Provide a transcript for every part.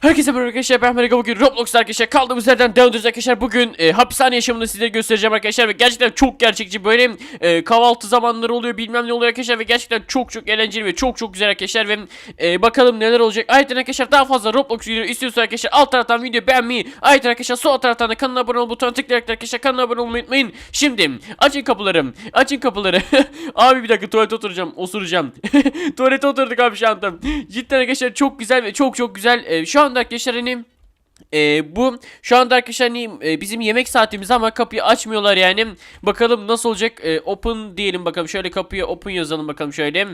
Herkese merhaba arkadaşlar ben Merhaba bugün Roblox'ta arkadaşlar kaldığımız yerden devam ediyoruz arkadaşlar. Bugün e, hapishane yaşamını size göstereceğim arkadaşlar ve gerçekten çok gerçekçi böyle e, kahvaltı zamanları oluyor bilmem ne oluyor arkadaşlar ve gerçekten çok çok eğlenceli ve çok çok güzel arkadaşlar ve e, bakalım neler olacak. Ayrıca arkadaşlar daha fazla Roblox video istiyorsanız arkadaşlar alt taraftan video beğenmeyi ayrıca arkadaşlar sol taraftan da kanala abone ol butonuna tıklayarak da arkadaşlar kanala abone olmayı unutmayın. Şimdi açın kapılarım açın kapıları. Abi bir dakika tuvalete oturacağım osuracağım. Tuvalete oturduk abi şu anda cidden arkadaşlar çok güzel ve çok çok güzel E, şu anda arkadaşlar hani e, bu şu anda arkadaşlar hani e, bizim yemek saatimiz ama kapıyı açmıyorlar yani. Bakalım nasıl olacak? E, open diyelim bakalım. Şöyle kapıya open yazalım bakalım şöyle.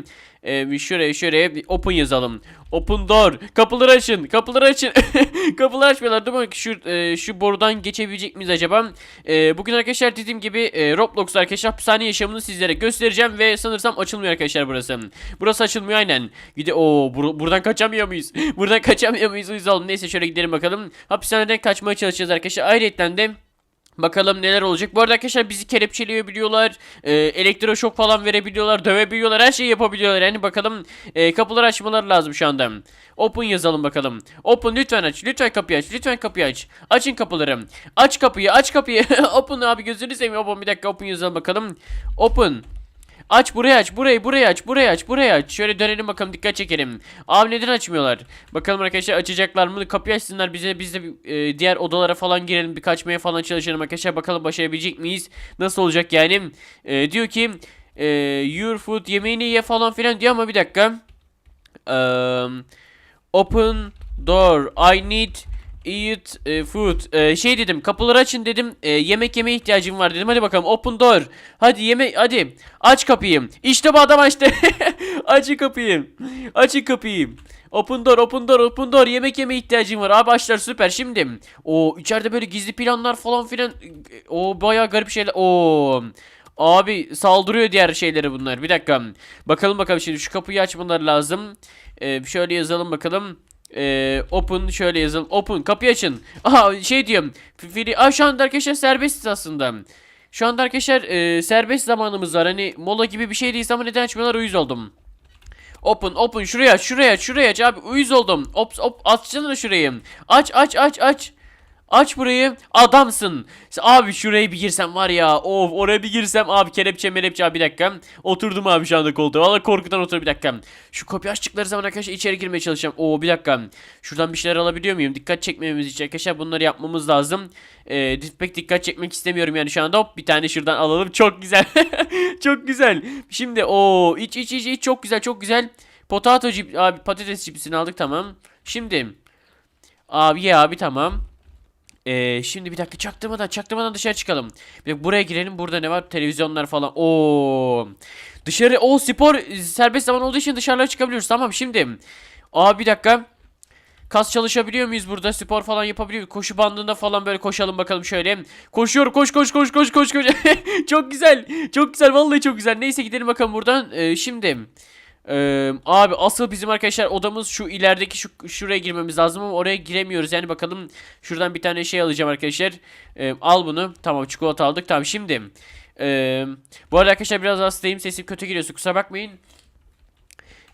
E, şuraya şuraya open yazalım. Open door. Kapıları açın. Kapıları açın. Kapıları açmıyorlar değil mi? Şu e, şu borudan geçebilecek miyiz acaba? E, bugün arkadaşlar dediğim gibi e, Roblox arkadaşlar hapishane yaşamını sizlere göstereceğim ve sanırsam açılmıyor arkadaşlar burası. Burası açılmıyor aynen. Gide o buradan kaçamıyor muyuz? buradan kaçamıyor muyuz? Uyuz oğlum. Neyse şöyle gidelim bakalım. Hapishaneden kaçmaya çalışacağız arkadaşlar. Ayrıca de Bakalım neler olacak. Bu arada arkadaşlar bizi kelepçeleyebiliyorlar. E, elektroşok falan verebiliyorlar. Dövebiliyorlar. Her şeyi yapabiliyorlar. Yani bakalım e, kapıları açmaları lazım şu anda. Open yazalım bakalım. Open lütfen aç. Lütfen kapıyı aç. Lütfen kapıyı aç. Açın kapıları. Aç kapıyı. Aç kapıyı. open abi gözünü seveyim. Open bir dakika open yazalım bakalım. Open. Aç burayı aç burayı burayı aç burayı aç burayı aç. Şöyle dönelim bakalım dikkat çekelim. Abi neden açmıyorlar? Bakalım arkadaşlar açacaklar mı? Kapıyı açsınlar bize biz de e, diğer odalara falan girelim. Bir kaçmaya falan çalışalım arkadaşlar. Bakalım başarabilecek miyiz? Nasıl olacak yani? E, Diyor ki e, Your food yemeğini ye falan filan diyor ama bir dakika. Um, Open door. I need Eat e, food. E, şey dedim kapıları açın dedim. E, yemek yemeye ihtiyacım var dedim. Hadi bakalım open door. Hadi yeme hadi. Aç kapıyı. İşte bu adam açtı. Açın kapıyı. Açın kapıyı. Open door, open door, open door. Yemek yemeye ihtiyacım var. Abi açlar süper. Şimdi. O içeride böyle gizli planlar falan filan. O bayağı garip şeyler. O. Abi saldırıyor diğer şeyleri bunlar. Bir dakika. Bakalım bakalım şimdi şu kapıyı açmaları lazım. Ee, şöyle yazalım bakalım. Ee, open şöyle yazalım. Open kapıyı açın. Aha şey diyorum. Free. Aa şu anda arkadaşlar serbestiz aslında. Şu anda arkadaşlar e, serbest zamanımız var. Hani mola gibi bir şey değil ama neden açmıyorlar uyuz oldum. Open open şuraya şuraya şuraya aç abi uyuz oldum. Ops op açsana şurayı. Aç aç aç aç. Aç burayı. Adamsın. Abi şuraya bir girsem var ya. Of oraya bir girsem abi kelepçe melepçe abi bir dakika. Oturdum abi şu anda koltuğa. Valla korkudan otur bir dakika. Şu kapıyı açtıkları zaman arkadaşlar içeri girmeye çalışacağım. Oo bir dakika. Şuradan bir şeyler alabiliyor muyum? Dikkat çekmememiz için arkadaşlar bunları yapmamız lazım. Ee, pek dikkat çekmek istemiyorum yani şu anda. Hop bir tane şuradan alalım. Çok güzel. çok güzel. Şimdi o iç iç iç iç çok güzel çok güzel. Potato cip abi patates cipsini aldık tamam. Şimdi abi ye abi tamam. Ee, şimdi bir dakika çaktırmadan çaktırmadan dışarı çıkalım. Bir dakika, buraya girelim. Burada ne var? Televizyonlar falan. Oo. Dışarı o spor serbest zaman olduğu için dışarılara çıkabiliyoruz. Tamam şimdi. Aa bir dakika. Kas çalışabiliyor muyuz burada? Spor falan yapabiliyor muyuz? Koşu bandında falan böyle koşalım bakalım şöyle. Koşuyor koş koş koş koş koş koş. çok güzel. Çok güzel. Vallahi çok güzel. Neyse gidelim bakalım buradan. Ee, şimdi. Ee, abi asıl bizim arkadaşlar odamız şu ilerideki şu şuraya girmemiz lazım ama oraya giremiyoruz. Yani bakalım şuradan bir tane şey alacağım arkadaşlar. Ee, al bunu. Tamam çikolata aldık. Tamam şimdi. Ee, bu arada arkadaşlar biraz hastayım. Sesim kötü geliyorsa kusura bakmayın.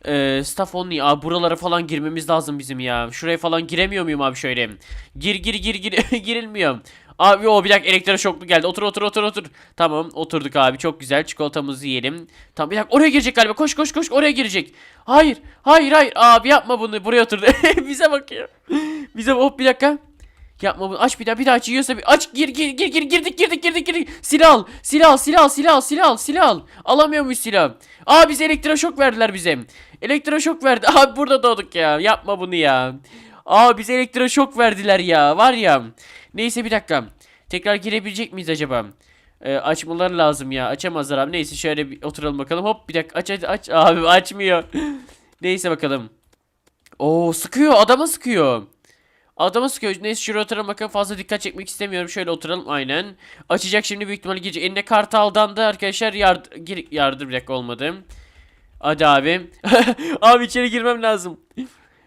Ee, staff only abi buralara falan girmemiz lazım bizim ya. Şuraya falan giremiyor muyum abi şöyle? Gir gir gir gir girilmiyor. Abi o bir dakika elektroşoklu geldi. Otur otur otur otur. Tamam oturduk abi çok güzel. Çikolatamızı yiyelim. Tamam bir dakika oraya girecek galiba. Koş koş koş oraya girecek. Hayır hayır hayır abi yapma bunu. Buraya oturdu. Bize bakıyor. Bize hop bir dakika. Yapma bunu. Aç bir daha bir daha aç yiyorsa bir aç gir gir gir gir girdik girdik girdik girdik. Silah al. Silah al silah al silah al silah al silah al. Alamıyor muyuz silah? Aa bize elektroşok verdiler bize. Elektroşok verdi. Abi burada doğduk ya. Yapma bunu ya. Aa bize elektroşok verdiler ya. Var ya. Neyse bir dakika. Tekrar girebilecek miyiz acaba? Ee, açmaları lazım ya. Açamazlar abi. Neyse şöyle bir oturalım bakalım. Hop bir dakika aç aç aç. Abi açmıyor. Neyse bakalım. Oo sıkıyor. Adama sıkıyor. Adama sıkıyor. Neyse şuraya oturalım bakalım. Fazla dikkat çekmek istemiyorum. Şöyle oturalım. Aynen. Açacak şimdi büyük ihtimalle girecek. Eline kartaldan da arkadaşlar yard gir yardır bir dakika olmadı. Hadi abi. abi içeri girmem lazım.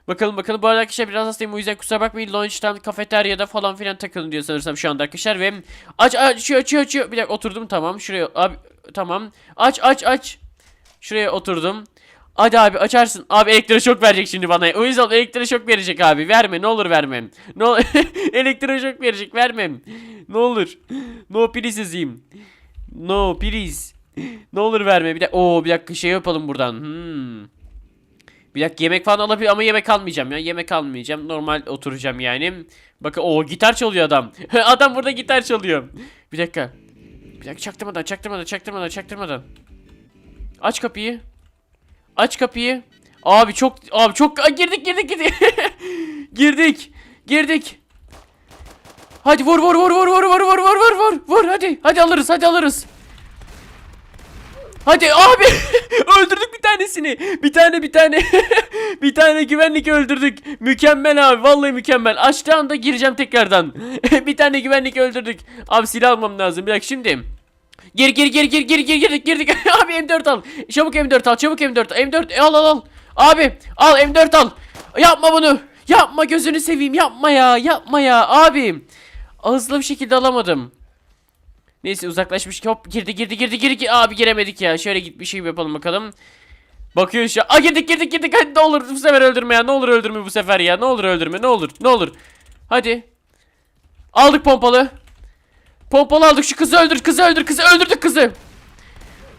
Bakalım bakalım bu arada arkadaşlar biraz hastayım o yüzden kusura bakmayın lunch'tan kafeteryada falan filan takılın diyor sanırsam şu anda arkadaşlar ve aç aç açıyor açıyor açıyor bir dakika oturdum tamam şuraya abi tamam aç aç aç şuraya oturdum Hadi abi açarsın. Abi elektroşok verecek şimdi bana. O yüzden elektroşok verecek abi. Verme ne olur vermem. Ne olur elektroşok verecek vermem. Ne olur. No please yazayım. No please. Ne olur verme. Bir dakika. Oo bir dakika şey yapalım buradan. Hmm. Bir dakika yemek falan alabilir ama yemek almayacağım ya. Yemek almayacağım. Normal oturacağım yani. Bakın o gitar çalıyor adam. adam burada gitar çalıyor. Bir dakika. Bir dakika çaktırmadan çaktırmadan çaktırmadan çaktırmadan. Aç kapıyı. Aç kapıyı. Abi çok abi çok Aa, girdik girdik girdik. girdik. Girdik. Hadi vur vur vur vur vur vur vur vur vur vur vur hadi hadi alırız hadi alırız. Hadi abi öldürdük bir tanesini. Bir tane bir tane bir tane güvenlik öldürdük. Mükemmel abi vallahi mükemmel. Açtığı anda gireceğim tekrardan. bir tane güvenlik öldürdük. Abi silah almam lazım. Bir dakika şimdi. Gir gir gir gir gir gir girdik girdik. abi M4 al. Çabuk M4 al. Çabuk M4. M4 al al al. Abi al M4 al. Yapma bunu. Yapma gözünü seveyim. Yapma ya. Yapma ya abi. Hızlı bir şekilde alamadım. Neyse uzaklaşmış. Hop girdi girdi girdi girdi. Abi giremedik ya. Şöyle git bir şey yapalım bakalım. Bakıyoruz şu. Aa girdik girdik girdik. Hadi ne olur bu sefer öldürme ya. Ne olur öldürme bu sefer ya. Ne olur öldürme. Ne olur. Ne olur. Hadi. Aldık pompalı. Pompalı aldık. Şu kızı öldür. Kızı öldür. Kızı öldürdük kızı.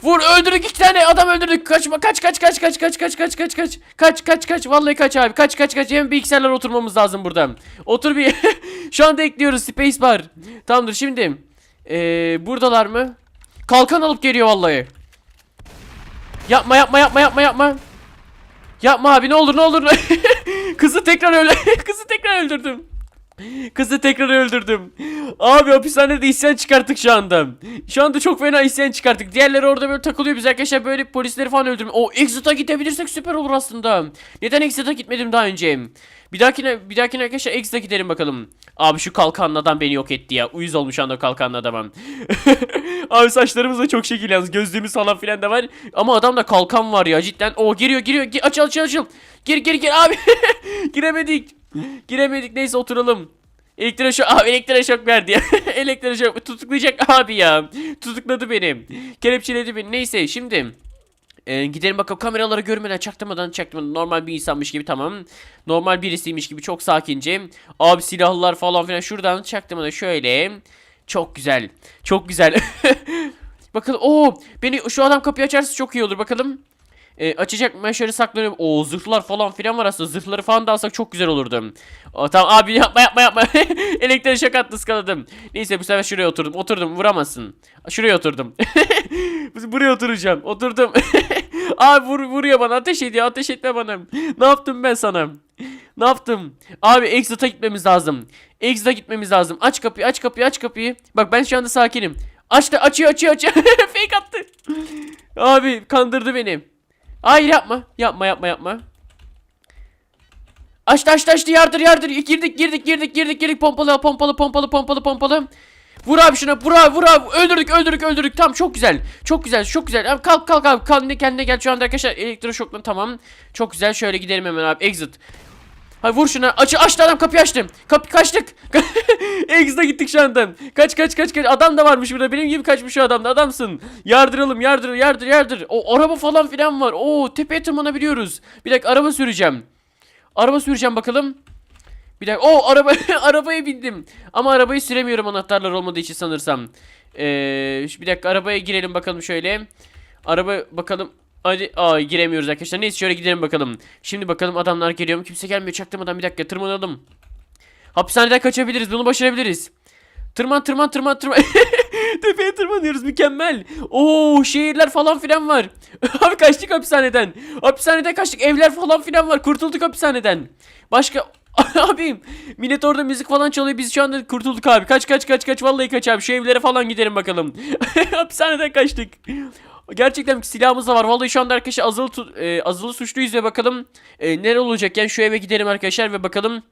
Vur öldürdük iki tane adam öldürdük. Kaçma kaç kaç kaç kaç kaç kaç kaç kaç kaç. Kaç kaç kaç vallahi kaç abi. Kaç kaç kaç. Hem bilgisayarlar oturmamız lazım burada. Otur bir. Şu anda ekliyoruz space bar. Tamamdır şimdi. Ee, buradalar mı? Kalkan alıp geliyor vallahi. Yapma yapma yapma yapma yapma. Yapma abi ne olur ne olur. Kızı tekrar öyle. Kızı tekrar öldürdüm. Kızı tekrar öldürdüm. Abi hapishanede isyan çıkarttık şu anda. Şu anda çok fena isyan çıkarttık. Diğerleri orada böyle takılıyor. Biz arkadaşlar böyle polisleri falan öldürme. O Exit'a gidebilirsek süper olur aslında. Neden Exit'a gitmedim daha önce? Bir dahakine bir dahakine arkadaşlar Exit'a gidelim bakalım. Abi şu kalkanlı adam beni yok etti ya. Uyuz olmuş anda kalkanlı adamım. Abi saçlarımız da çok şekil yalnız. Gözlüğümüz falan filan da var. Ama adamda kalkan var ya cidden. O giriyor giriyor. Gi- açıl açıl açıl. Gir gir gir abi. Giremedik. Giremedik neyse oturalım. Elektroşok abi elektroşok verdi elektroşok tutuklayacak abi ya. Tutukladı beni. Kelepçeledi beni. Neyse şimdi e, gidelim bakalım kameraları görmeden çaktırmadan çaktırmadan normal bir insanmış gibi tamam. Normal birisiymiş gibi çok sakince. Abi silahlılar falan filan şuradan çaktırmadan şöyle. Çok güzel. Çok güzel. Bakalım. Oo, beni şu adam kapıyı açarsa çok iyi olur bakalım. E, açacak? Ben şöyle saklanıyorum. O zırhlar falan filan var aslında. Zırhları falan da alsak çok güzel olurdu. O, tamam abi yapma yapma yapma. Elektrik şok attı ıskaladım. Neyse bu sefer şuraya oturdum. Oturdum vuramazsın. Şuraya oturdum. Buraya oturacağım. Oturdum. abi vur, vuruyor bana. Ateş ediyor. Ateş etme bana. Ne yaptım ben sana? Ne yaptım? Abi Exit'a gitmemiz lazım. Exit'a gitmemiz lazım. Aç kapıyı aç kapıyı aç kapıyı. Bak ben şu anda sakinim. Açtı açıyor açıyor açıyor. Fake attı. Abi kandırdı beni. Hayır yapma. Yapma yapma yapma. Açtı açtı açtı yardır yardır. Girdik girdik girdik girdik girdik. Pompalı pompalı pompalı pompalı pompalı. Vur abi şuna vur abi vur abi. Öldürdük öldürdük öldürdük. Tamam çok güzel. Çok güzel çok güzel. Abi kalk kalk abi. Kendine kendine gel şu anda arkadaşlar. Elektroşokla tamam. Çok güzel. Şöyle gidelim hemen abi. Exit. Hadi vur şuna. Aç açtı adam kapıyı açtım. Kapı kaçtık. Exit'e gittik şu anda. Kaç kaç kaç kaç. Adam da varmış burada. Benim gibi kaçmış şu adam da. Adamsın. Yardıralım yardır yardır yardır. O araba falan filan var. Oo tepeye tırmanabiliyoruz. Bir dakika araba süreceğim. Araba süreceğim bakalım. Bir dakika. Oo araba arabaya bindim. Ama arabayı süremiyorum anahtarlar olmadığı için sanırsam. Ee, bir dakika arabaya girelim bakalım şöyle. Araba bakalım. Hadi aa giremiyoruz arkadaşlar. Neyse şöyle gidelim bakalım. Şimdi bakalım adamlar geliyor mu? Kimse gelmiyor. Çaktırmadan bir dakika tırmanalım. Hapishaneden kaçabiliriz. Bunu başarabiliriz. Tırman tırman tırman tırman. Tepeye tırmanıyoruz mükemmel. Oo şehirler falan filan var. Abi kaçtık hapishaneden. Hapishaneden kaçtık. Evler falan filan var. Kurtulduk hapishaneden. Başka abim millet orada müzik falan çalıyor. Biz şu anda kurtulduk abi. Kaç kaç kaç kaç vallahi kaç abi. Şu evlere falan gidelim bakalım. hapishaneden kaçtık. Gerçekten silahımız da var. Vallahi şu anda arkadaşlar azılı e, azılı suçluyuz ve bakalım e, neler olacak. Yani şu eve gidelim arkadaşlar ve bakalım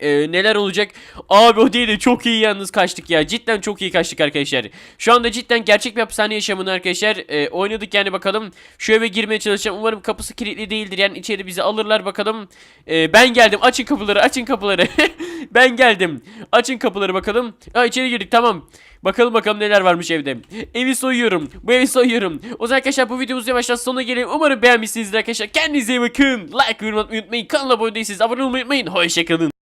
ee, neler olacak? Abi o değil de çok iyi yalnız kaçtık ya. Cidden çok iyi kaçtık arkadaşlar. Şu anda cidden gerçek bir hapishane yaşamını arkadaşlar e, oynadık yani bakalım. Şu eve girmeye çalışacağım. Umarım kapısı kilitli değildir. Yani içeri bizi alırlar bakalım. E, ben geldim. Açın kapıları, açın kapıları. Ben geldim. Açın kapıları bakalım. Ha içeri girdik tamam. Bakalım bakalım neler varmış evde. Evi soyuyorum. Bu evi soyuyorum. O zaman arkadaşlar bu videomuz yavaştan sonuna gelelim. Umarım beğenmişsinizdir arkadaşlar. Kendinize iyi bakın. Like, yorum atmayı unutmayın. Kanala abone değilseniz abone olmayı unutmayın. Hoşçakalın.